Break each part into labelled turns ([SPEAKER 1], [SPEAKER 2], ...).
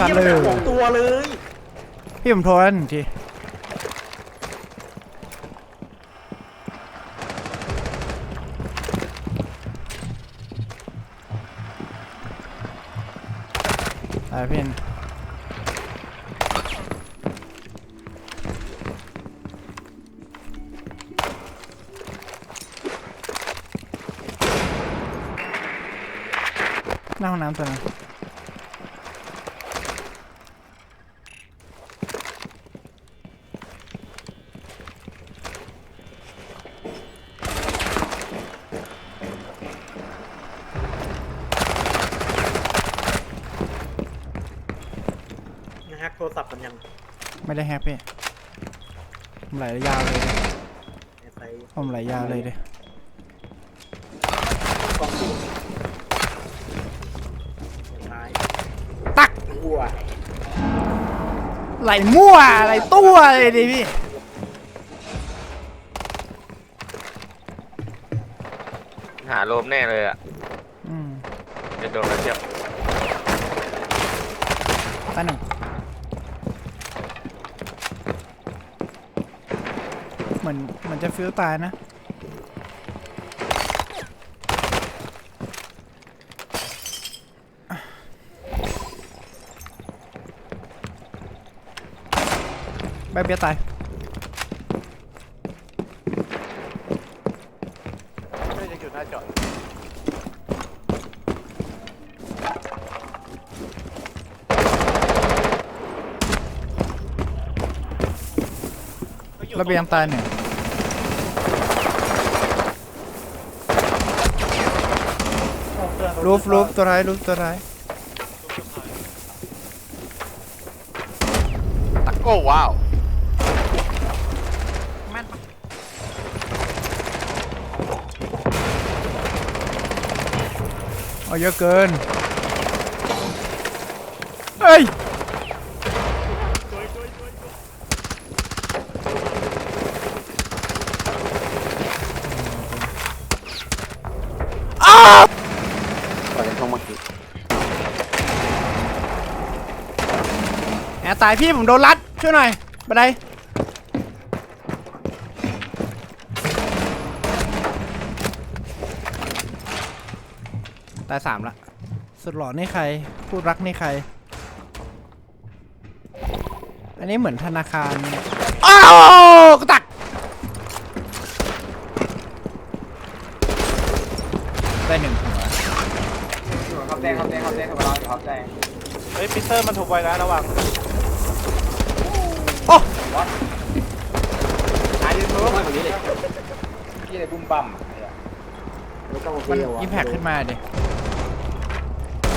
[SPEAKER 1] ซัดเลย
[SPEAKER 2] สองตัวเลย
[SPEAKER 1] พี่ผมโทรแล้วหนึ่งทีไปพี่หน้าห้องน้ำตัวนั้น ไม่ได้แฮปปี้ผมไหลยาวเลยดิ
[SPEAKER 2] ใส่
[SPEAKER 1] ผมไหลยาวเลยดิ
[SPEAKER 2] กล้องอยู่ตาย
[SPEAKER 1] ตัก
[SPEAKER 2] อ้ว
[SPEAKER 1] ไหลมั่วไหลตัวเลยดิพี่
[SPEAKER 3] หาโลมแน่เลยอะ
[SPEAKER 1] อืม
[SPEAKER 3] จะโดนแล้วเทียบ
[SPEAKER 1] ตาหนึ่งเห มือนเหมือนจะฟิวตายนะใบเบียร์ตาย
[SPEAKER 4] ไม่ยังอยู่หน้าจอ
[SPEAKER 1] ระเบียงตายหนึ่ง รูฟรูฟตัวร้ายรูฟตัวร้าย
[SPEAKER 4] โอ้ว้าว
[SPEAKER 1] เอาเยอะเกินเฮ้ยอ้าว
[SPEAKER 2] ก่อนจะท่องเมื่อกี้
[SPEAKER 1] แอบ ตายพี่ผมโดนรัด ช่วยหน่อยบันไดตายสามละ สุดหล่อนี่ใครพูดรักนี่ใคร อันนี้เหมือนธนาคารอ้าวกระตักได้หนึ่งหัว
[SPEAKER 5] ครับแดงครับแดงครับแดงครับเราอยู่ครับแดง
[SPEAKER 4] เฮ้ยปีเตอร์มันถูกไว้นะระวัง
[SPEAKER 1] โอ้
[SPEAKER 5] หายูทูบมาแบบนี้เลยพี่เลยบุ้มบั่มเนี่ย
[SPEAKER 2] ไม่ต้อง
[SPEAKER 1] มัน
[SPEAKER 2] เที่ยว
[SPEAKER 1] อิมแพคขึ้นมาดิ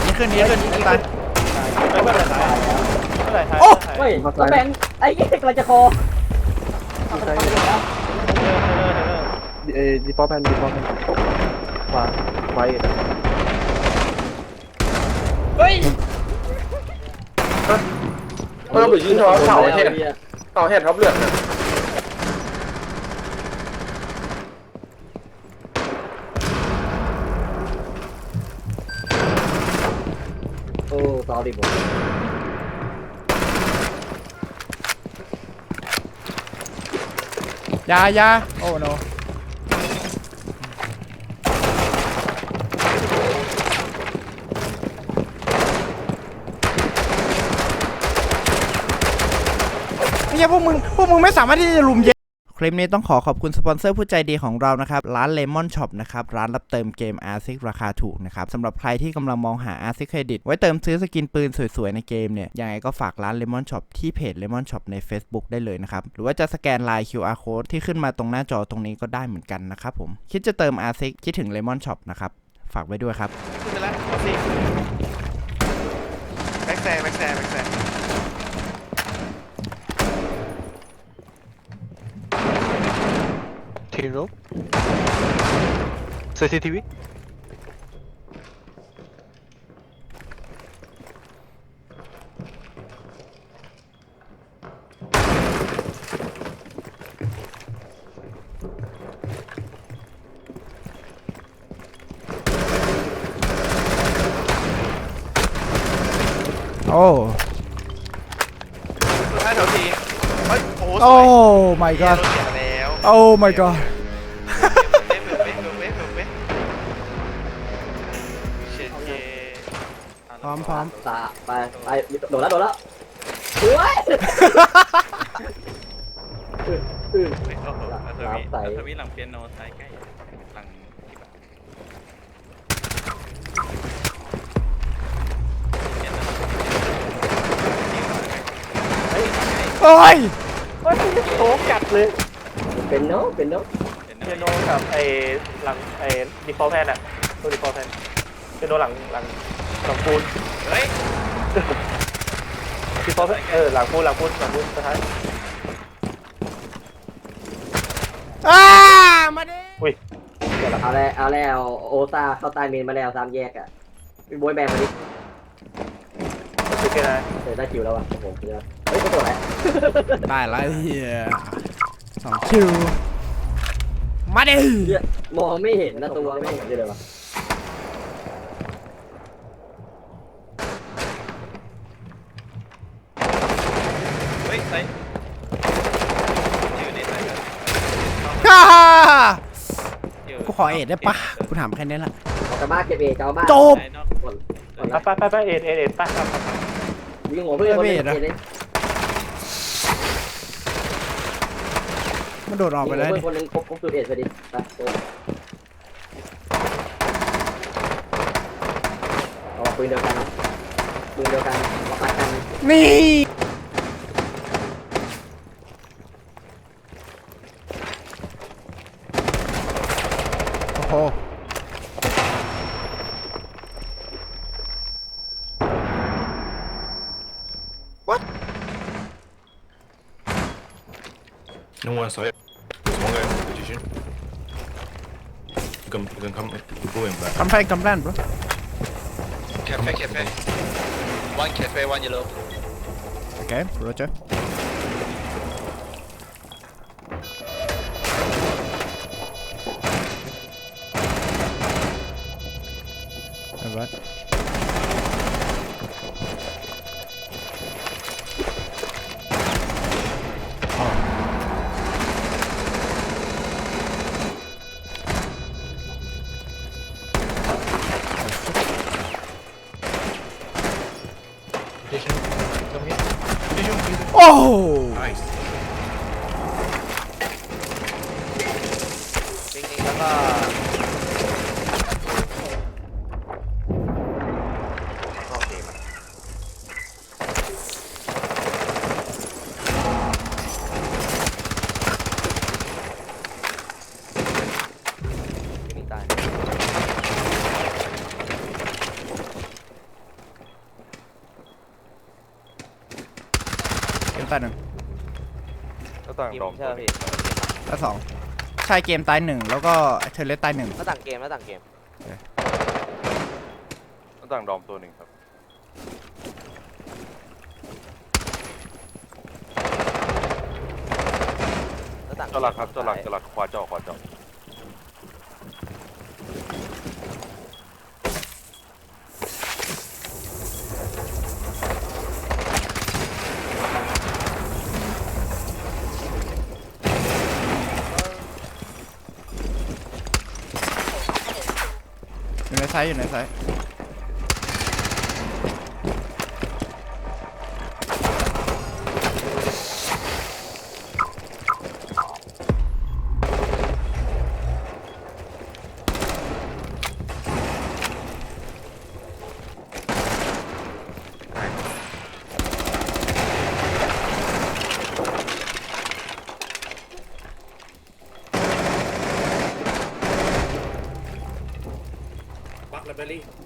[SPEAKER 1] นี่ขึ้นนี่ขึ้นนี่ตาย
[SPEAKER 4] เฮ้ยเมื่อไหร่ตายเมื่อไหร่ตาย
[SPEAKER 1] โอ้
[SPEAKER 4] เมื่อไหร่
[SPEAKER 5] เฮ้ยก็แบงไอ้ยี่กระจะคอ
[SPEAKER 2] เออดีพอแพนดีพอแพนขวาไว้
[SPEAKER 5] เฮ้ย
[SPEAKER 3] เออไปยืนท้อเสาเห็ด เสาเห็ดท็อปเลือด
[SPEAKER 2] โอ้ต่อดิผม
[SPEAKER 1] อยาอยาโอ้โน ไม่ใช่พวกมึงพวกมึงไม่สามารถที่จะลุมเย็นคลิปนี้ต้องขอขอบคุณสปอนเซอร์ผู้ใจดีของเรานะครับ ร้าน Lemon Shop นะครับ ร้านรับเติมเกม r ซิกราคาถูกนะครับสำหรับใครที่กำลังมองหา r ซิกเครดิตไว้เติมซื้อสกินปืนสวยๆ ในเกมเนี่ยยังไงก็ฝากร้าน Lemon Shop ที่เพจ Lemon Shop ใน Facebook ได้เลยนะครับ หรือว่าจะสแกนไลน์ QR code ที่ขึ้นมาตรงหน้าจอตรงนี้ก็ได้เหมือนกันนะครับผมคิดจะเติม r ซิกคิดถึง Lemon Shop นะครับฝากไว้ด้วยครับ
[SPEAKER 4] ขึ้นไปแล้วสิแบ็กแซงแบ็กแซง CCTV.
[SPEAKER 1] Oh. Oh my god. อ้ my god
[SPEAKER 4] เว้ยเว้ยเว้ยเว้ยเว้ยเว้ยเช็ดเจ
[SPEAKER 1] พร้อมพร้อม
[SPEAKER 2] ตาไปไปโดดแล้วโดดแล้วเฮ้ยอืออือ
[SPEAKER 6] เฮ้ยโอ้โหอัศ
[SPEAKER 2] ครั
[SPEAKER 6] วิ
[SPEAKER 2] บใส่
[SPEAKER 6] อัศวิหลังเปียโนซ้ายใกล้หลังที่แบบเขียนแล้ว
[SPEAKER 1] โอ้ย
[SPEAKER 4] เฮ้ยโต๊ะกัดเลย
[SPEAKER 2] เป็นเนาะเป็นเนาะ
[SPEAKER 6] เป็น
[SPEAKER 4] เปียโนกับไอ้หลังไอ้ดีฟอลแพนอะตัวดีฟอลแพนเปียโนหลังหลังหลังปูน
[SPEAKER 6] เฮ้ย
[SPEAKER 4] ดีฟอลแพนเออหลังปูนหลังปูนหลังปูนสุดท้าย
[SPEAKER 1] อ้ามาดิ
[SPEAKER 4] อุ้ย
[SPEAKER 2] เอาแล้วเอาแล้วโอตาเข้าใต้เมนมาแล้วสามแยกอะพี่บอยแบงมาดิ
[SPEAKER 4] สุดแค่ไหน
[SPEAKER 2] เดี๋ยวได้คิวแล้วอะโอ้โหเดี๋ยวเฮ้ยกระโดดแล้ว
[SPEAKER 1] ได้แล้วเฮีย สองคิว มาดิ
[SPEAKER 2] เนี่ยมองไม่เห็นนะตัวไม่เห็นเลยวะ
[SPEAKER 6] เฮ้ยไซอยู่ในไซครับ
[SPEAKER 1] ฮ่า
[SPEAKER 6] ยู่
[SPEAKER 1] กูขอเอ็ดได้ปะกูถามแค่นี้แหละ
[SPEAKER 2] เอากระบ้าเก็บเองเอาบ้า
[SPEAKER 1] จบ
[SPEAKER 6] ไซนอก
[SPEAKER 2] หมดหมด
[SPEAKER 4] ไป
[SPEAKER 2] แล้ว
[SPEAKER 4] ไปไปไปเอ็ดเอ็ดเอ็ดไปครับ
[SPEAKER 2] ยิงหัวเพื่อนคนนึงเลย
[SPEAKER 1] มันโดดออกไปแล้ว
[SPEAKER 2] เพื่อ
[SPEAKER 1] ดิ
[SPEAKER 2] นคนนึงครบครบจุดเอ็ดพอดีไปเอาปืนเดียวกันปืนเดียวกันมาปัดกัน
[SPEAKER 1] นี่โอ้โห
[SPEAKER 7] No one saw it. There's one guy in the position. You can, you can come, you go in back.
[SPEAKER 1] กำแพงกำแพง bro
[SPEAKER 6] cafe cafe one cafe one yellow
[SPEAKER 1] โอเคโรเจอร์ Alright.
[SPEAKER 4] ริงๆแล้วก็
[SPEAKER 1] เกมตายหนึ่ง
[SPEAKER 4] ก็ต่างดอมใช่ไหมพี่
[SPEAKER 1] ตายสอง ใช่เกมตายหนึ่งแล้วก็เทเลสตายหนึ่ง
[SPEAKER 8] หน้าต่างเกมหน้าต่างเกม
[SPEAKER 4] ก็ต่างดอมตัวหนึ่งครับ
[SPEAKER 8] หน้าต่าง
[SPEAKER 4] ตัวหลักครับตัวหลักตัวหลักขวาจอขวาจอ
[SPEAKER 1] อ ในไซส์อยู่ในไซส์ Sandali.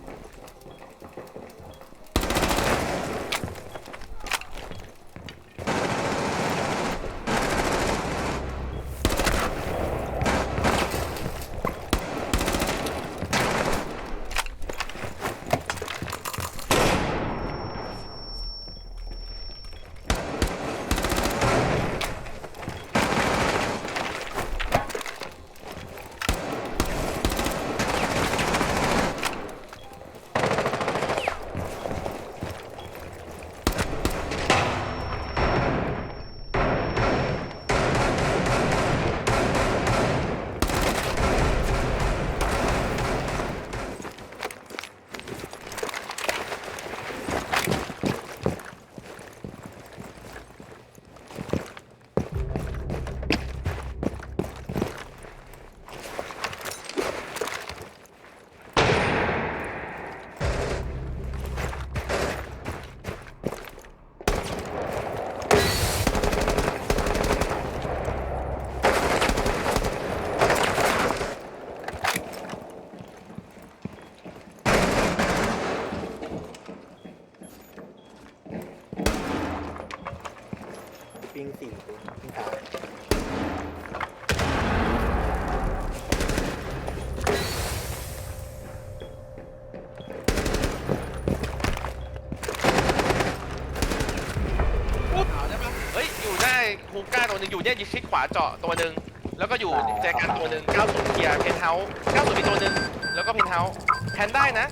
[SPEAKER 6] เฮ้ย อยู่หน้าฮูก้าตัวหนึ่งอยู่เนี่ยยิงชิดขวาเจาะตัวหนึ่งแล้วก็อยู่ใจกลางตัวหนึ่ง90เคลียร์เพนเฮาส์90มีตัวหนึ่งแล้วก็เพนเฮาส์แทนได้นะ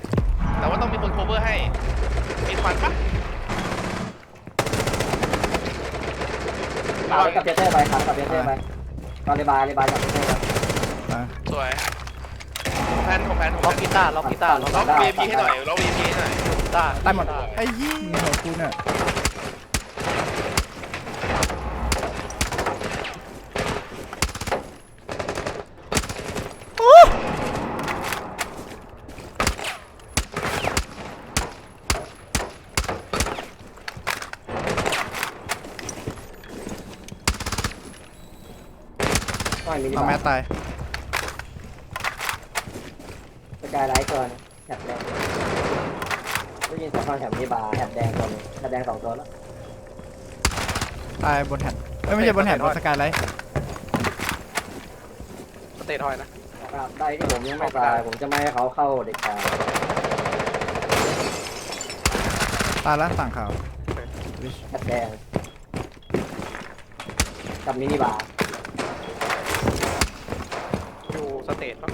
[SPEAKER 6] แต่ว่าต้องมีคนโคเวอร์ให้ มีควันปะ
[SPEAKER 2] เอากับเจเตอร์ไปครับกับเจเตอร์ไปตอนรีบายรีบายกับเจเตอร์
[SPEAKER 1] อะ
[SPEAKER 6] สวยผมแพนผมแพนผม
[SPEAKER 4] ล็อก
[SPEAKER 6] แพน
[SPEAKER 4] กีตาร์ล็อกกีตาร์ล็อก
[SPEAKER 6] ล็อก VIP ให้หน่อยล็อก VIP ให้หน่อย
[SPEAKER 4] กีตาร์
[SPEAKER 1] ตายหมดไอ้ยี่หัวกูเนี่ย
[SPEAKER 2] ไม่มีรี
[SPEAKER 1] เอา
[SPEAKER 2] บา
[SPEAKER 1] แม่
[SPEAKER 2] ย
[SPEAKER 1] ตาย
[SPEAKER 2] สกายไลท์ก่อนแถบแดงได้ยินเสียงฟังแถบรีบายแถบแดงตัวนึงแถบแดงสองตัวแล้ว
[SPEAKER 1] ตายบนแฮนเอ้ยไม่ใช่บนแฮนบนสกายไลท์
[SPEAKER 4] สเตทหอยนะ
[SPEAKER 2] ครับได้ที่ผมยังไม่ตาย ผมจะไม่ให้เขาเข้าเด็กชาย
[SPEAKER 1] ตายแล้วสั่งข่าว
[SPEAKER 2] แถบแดงกับมินิบาร์
[SPEAKER 4] อยู่ สเตทปะ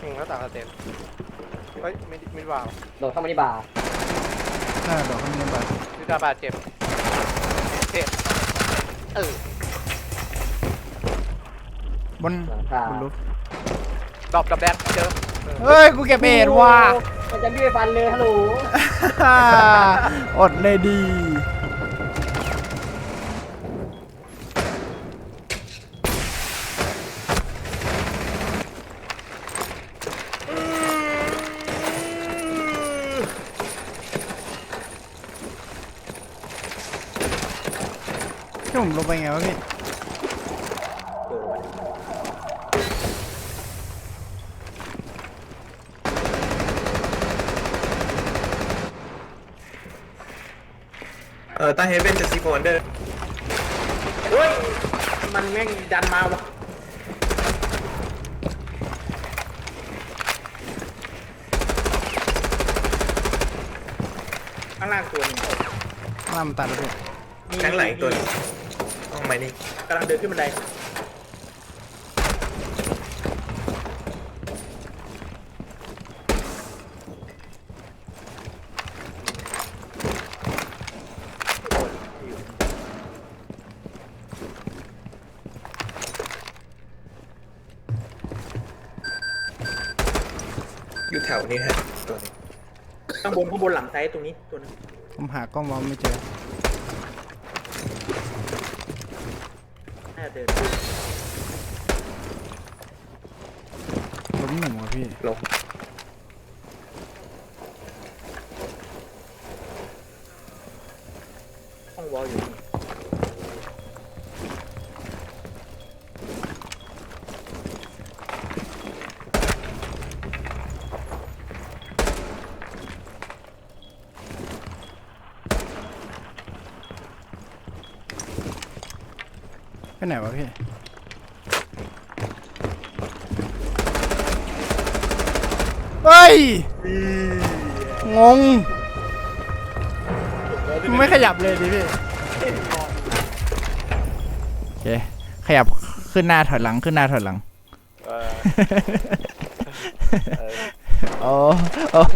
[SPEAKER 4] อืมแล้วต่างสเตทเฮ้ยไม่ไม่ว่าว
[SPEAKER 2] โดดเข้ามินิบาร์
[SPEAKER 1] ใช่เดี๋ยวเขามีแบบ
[SPEAKER 4] วิกาบาดเจ็บเจ็บเออบ
[SPEAKER 1] น
[SPEAKER 2] หลังคา
[SPEAKER 1] บนรูฟ
[SPEAKER 4] ดรอปกับแดนเจอ
[SPEAKER 1] เฮ้ย กูเก็บเอ็ดว่ะ
[SPEAKER 2] มันจะพี่ไปฟันเลยฮัลโหล
[SPEAKER 1] อดเลยดี ไปไงวะพี่
[SPEAKER 3] เออใต้เฮเว่นจะซีโฟนเดอร์
[SPEAKER 4] เฮ้ย มันแม่งดันมาวะข้างล่างตัวหนึง
[SPEAKER 1] ล่ามนตัดแล้วพี่
[SPEAKER 3] ข้างหลังอีกตัวหนึง ห้องไมนี่
[SPEAKER 4] กำลังเดินขึ้นบันได
[SPEAKER 3] อยู่แถวนี้ฮะตัวนี้
[SPEAKER 4] ข้างบนข้างบนหลังไซต์ตรงนี้ตัวนึง
[SPEAKER 1] ผมหากล้องวอลไม่เจอ
[SPEAKER 4] น่าจะเดิน
[SPEAKER 1] ล้มหนึ่งว่ะพี่
[SPEAKER 3] ลง
[SPEAKER 4] ห้องวอลอยู่
[SPEAKER 1] ไปไหนวะพี่ เฮ้ย งง ไม่ขยับเลยดิพี่ โอเค ขยับขึ้นหน้าถอยหลังขึ้นหน้าถอยหลัง
[SPEAKER 4] เออ
[SPEAKER 1] โอ้โอ้